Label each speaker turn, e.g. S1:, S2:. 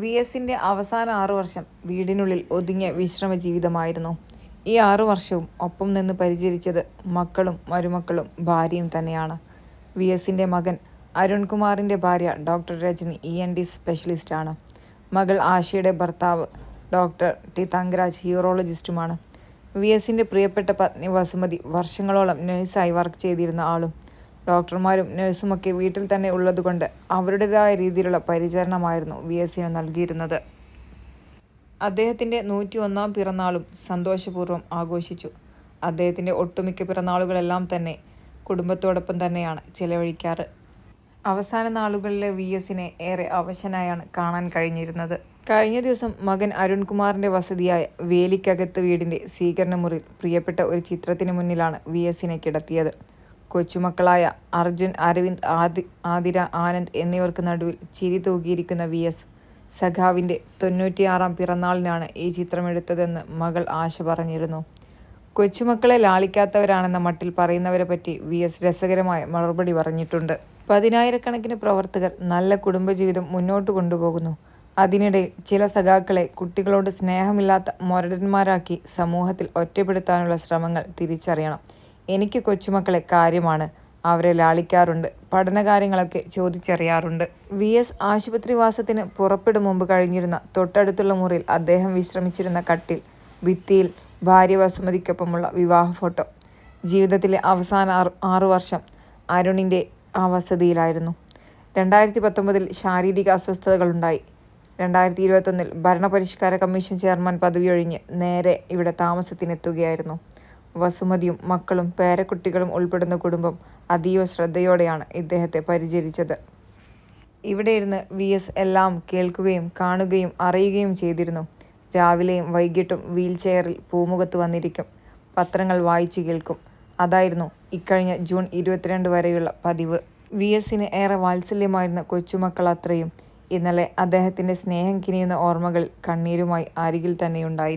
S1: V എസിന്റെ അവസാന ആറു വർഷം വീടിനുള്ളിൽ ഒതുങ്ങിയ വിശ്രമ ജീവിതമായിരുന്നു. ഈ ആറു വർഷവും ഒപ്പം നിന്ന് പരിചരിച്ചത് മക്കളും മരുമക്കളും ഭാര്യയും തന്നെയാണ്. വി എസിന്റെ മകൻ അരുൺകുമാറിന്റെ ഭാര്യ doctor Rajani E N T സ്പെഷ്യലിസ്റ്റാണ് മകൾ ആശയുടെ ഭർത്താവ് ഡോക്ടർ ടി തങ്കരാജ് യൂറോളജിസ്റ്റുമാണ്. വി എസിന്റെ പ്രിയപ്പെട്ട പത്നി വസുമതി വർഷങ്ങളോളം നഴ്സായി വർക്ക് ചെയ്തിരുന്ന ആളും ഡോക്ടർമാരും നഴ്സുമൊക്കെ വീട്ടിൽ തന്നെ ഉള്ളതുകൊണ്ട് അവരുടേതായ രീതിയിലുള്ള പരിചരണമായിരുന്നു വി എസിന് നൽകിയിരുന്നത്. അദ്ദേഹത്തിന്റെ നൂറ്റി ഒന്നാം പിറന്നാളും സന്തോഷപൂർവം ആഘോഷിച്ചു. അദ്ദേഹത്തിന്റെ ഒട്ടുമിക്ക പിറന്നാളുകളെല്ലാം തന്നെ കുടുംബത്തോടൊപ്പം തന്നെയാണ് ചിലവഴിക്കാറ്. അവസാന നാളുകളിലെ വി എസിനെ ഏറെ അവശനായാണ് കാണാൻ കഴിഞ്ഞിരുന്നത്. കഴിഞ്ഞ ദിവസം മകൻ അരുൺകുമാറിന്റെ വസതിയായ വേലിക്കകത്ത് വീടിന്റെ സ്വീകരണ മുറിയിൽ പ്രിയപ്പെട്ട ഒരു ചിത്രത്തിന് മുന്നിലാണ് വി എസിനെ കിടത്തിയത്. കൊച്ചുമക്കളായ അർജുൻ അരവിന്ദ് ആദി ആതിര ആനന്ദ് എന്നിവർക്ക് നടുവിൽ ചിരി തൂകിയിരിക്കുന്ന വി എസ് സഖാവിന്റെ തൊണ്ണൂറ്റിയാറാം പിറന്നാളിനാണ് ഈ ചിത്രമെടുത്തതെന്ന് മകൾ ആശ പറഞ്ഞിരുന്നു. കൊച്ചുമക്കളെ ലാളിക്കാത്തവരാണെന്ന മട്ടിൽ പറയുന്നവരെ പറ്റി വി എസ് രസകരമായ മറുപടി പറഞ്ഞിട്ടുണ്ട്. പതിനായിരക്കണക്കിന് പ്രവർത്തകർ നല്ല കുടുംബജീവിതം മുന്നോട്ട് കൊണ്ടുപോകുന്നു. അതിനിടയിൽ ചില സഖാക്കളെ കുട്ടികളോട് സ്നേഹമില്ലാത്ത മൊരടന്മാരാക്കി സമൂഹത്തിൽ ഒറ്റപ്പെടുത്താനുള്ള ശ്രമങ്ങൾ തിരിച്ചറിയണം. എനിക്ക് കൊച്ചുമക്കളെ കാര്യമാണ് അവരെ ലാളിക്കാറുണ്ട്. പഠനകാര്യങ്ങളൊക്കെ ചോദിച്ചറിയാറുണ്ട്. വി എസ് ആശുപത്രിവാസത്തിന് പുറപ്പെടും മുമ്പ് കഴിഞ്ഞിരുന്ന തൊട്ടടുത്തുള്ള മുറിയിൽ അദ്ദേഹം വിശ്രമിച്ചിരുന്ന കട്ടിൽ ഭിത്തിയിൽ ഭാര്യ വസുമതിക്കൊപ്പമുള്ള വിവാഹ ഫോട്ടോ. ജീവിതത്തിലെ അവസാന ആറു വർഷം അരുണിന്റെ ആ വസതിയിലായിരുന്നു. രണ്ടായിരത്തി പത്തൊമ്പതിൽ ശാരീരിക അസ്വസ്ഥതകളുണ്ടായി. രണ്ടായിരത്തി ഇരുപത്തൊന്നിൽ ഭരണപരിഷ്കാര കമ്മീഷൻ ചെയർമാൻ പദവി ഒഴിഞ്ഞ് നേരെ ഇവിടെ താമസത്തിനെത്തുകയായിരുന്നു. വസുമതിയും മക്കളും പേരക്കുട്ടികളും ഉൾപ്പെടുന്ന കുടുംബം അതീവ ശ്രദ്ധയോടെയാണ് ഇദ്ദേഹത്തെ പരിചരിച്ചത്. ഇവിടെ ഇരുന്ന് വി എസ് എല്ലാം കേൾക്കുകയും കാണുകയും അറിയുകയും ചെയ്തിരുന്നു. രാവിലെയും വൈകിട്ടും വീൽ ചെയറിൽ പൂമുഖത്ത് വന്നിരിക്കും. പത്രങ്ങൾ വായിച്ചു കേൾക്കും. അതായിരുന്നു ഇക്കഴിഞ്ഞ ജൂൺ ഇരുപത്തിരണ്ട് വരെയുള്ള പതിവ്. വി എസിന് ഏറെ വാത്സല്യമായിരുന്ന കൊച്ചുമക്കൾ അത്രയും. ഇന്നലെ അദ്ദേഹത്തിന്റെ സ്നേഹം കിനിയുന്ന ഓർമ്മകൾ കണ്ണീരുമായി അരികിൽ തന്നെയുണ്ടായി